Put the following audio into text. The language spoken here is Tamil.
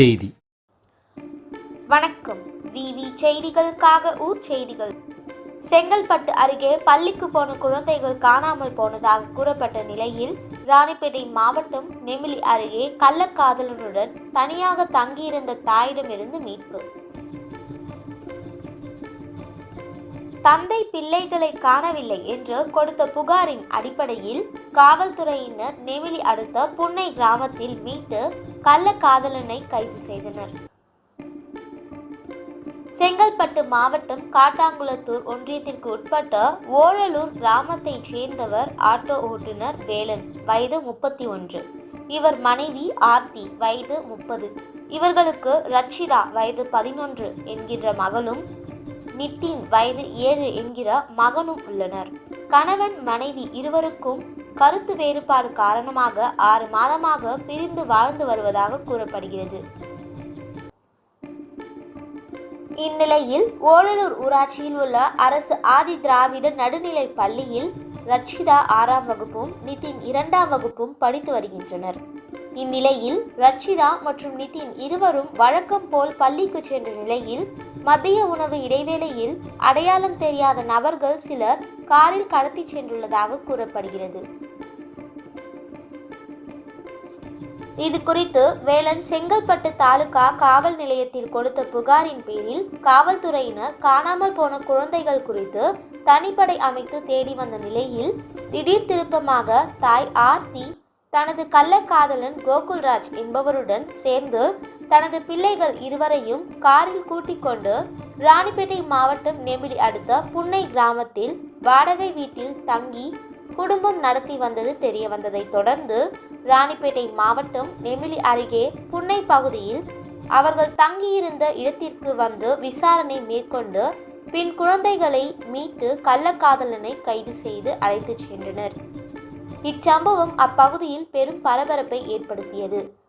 செய்தி. வணக்கம். விவி செய்திகளுக்காக ஊர் செய்திகள். செங்கல்பட்டு அருகே பள்ளிக்கு போன குழந்தைகள் காணாமல் போனதாக கூறப்பட்ட நிலையில் ராணிப்பேட்டை மாவட்டம் நெமிலி அருகே கள்ளக்காதலனுடன் தனியாக தங்கியிருந்த தாயிடமிருந்து மீட்பு. தந்தை பிள்ளைகளை காணவில்லை என்று கொடுத்த புகாரின் அடிப்படையில் காவல்துறையினர் நெமிலி அடுத்த புன்னை கிராமத்தில் மீட்டு கள்ளக்காதலனை கைது செய்தனர். செங்கல்பட்டு மாவட்டம் காட்டாங்குளத்தூர் ஒன்றியத்திற்கு உட்பட்ட ஓழலூர் கிராமத்தைச் சேர்ந்தவர் ஆட்டோ ஓட்டுநர் வேலன் வயது முப்பத்தி ஒன்று. இவர் மனைவி ஆர்த்தி வயது முப்பது. இவர்களுக்கு ரட்சிதா வயது பதினொன்று என்கின்ற மகளும் நித்தின் வயது ஏழு என்கிற மகனும் உள்ளனர். கணவன் மனைவி இருவருக்கும் கருத்து வேறுபாடு காரணமாக ஆறு மாதமாக பிரிந்து வாழ்ந்து வருவதாக கூறப்படுகிறது. இந்நிலையில் ஓழலூர் ஊராட்சியில் உள்ள அரசு ஆதி திராவிட நடுநிலை பள்ளியில் ரட்சிதா ஆறாம் வகுப்பும் நிதின் இரண்டாம் வகுப்பும் படித்து வருகின்றனர். இந்நிலையில் ரட்சிதா மற்றும் நிதின் இருவரும் வழக்கம் போல் பள்ளிக்கு சென்ற நிலையில் மதிய உணவு இடைவேளையில் அடையாளம் தெரியாத நபர்கள் சிலர் காரில் கடத்தி சென்றுள்ளதாக கூறப்படுகிறது. இது குறித்து வேலன் செங்கல்பட்டு தாலுகா காவல் நிலையத்தில் கொடுத்த புகாரின் பேரில் காவல்துறையினர் காணாமல் போன குழந்தைகள் குறித்து தனிப்படை அமைத்து தேடி வந்த நிலையில் திடீர் திருப்பமாக தாய் ஆர்த்தி தனது கள்ளக்காதலன் கோகுல்ராஜ் என்பவருடன் சேர்ந்து தனது பிள்ளைகள் இருவரையும் காரில் கூட்டிக் கொண்டு ராணிப்பேட்டை மாவட்டம் நெமிலி அடுத்த புன்னை கிராமத்தில் வாடகை வீட்டில் தங்கி குடும்பம் நடத்தி வந்தது தெரிய வந்ததை தொடர்ந்து ராணிப்பேட்டை மாவட்டம் நெமிலி அருகே புன்னை பகுதியில் அவர்கள் தங்கியிருந்த இடத்திற்கு வந்து விசாரணை மேற்கொண்டு பின் குழந்தைகளை மீட்டு கள்ளக்காதலனை கைது செய்து அழைத்துச் சென்றனர். இச்சம்பவம் அப்பகுதியில் பெரும் பரபரப்பை ஏற்படுத்தியது.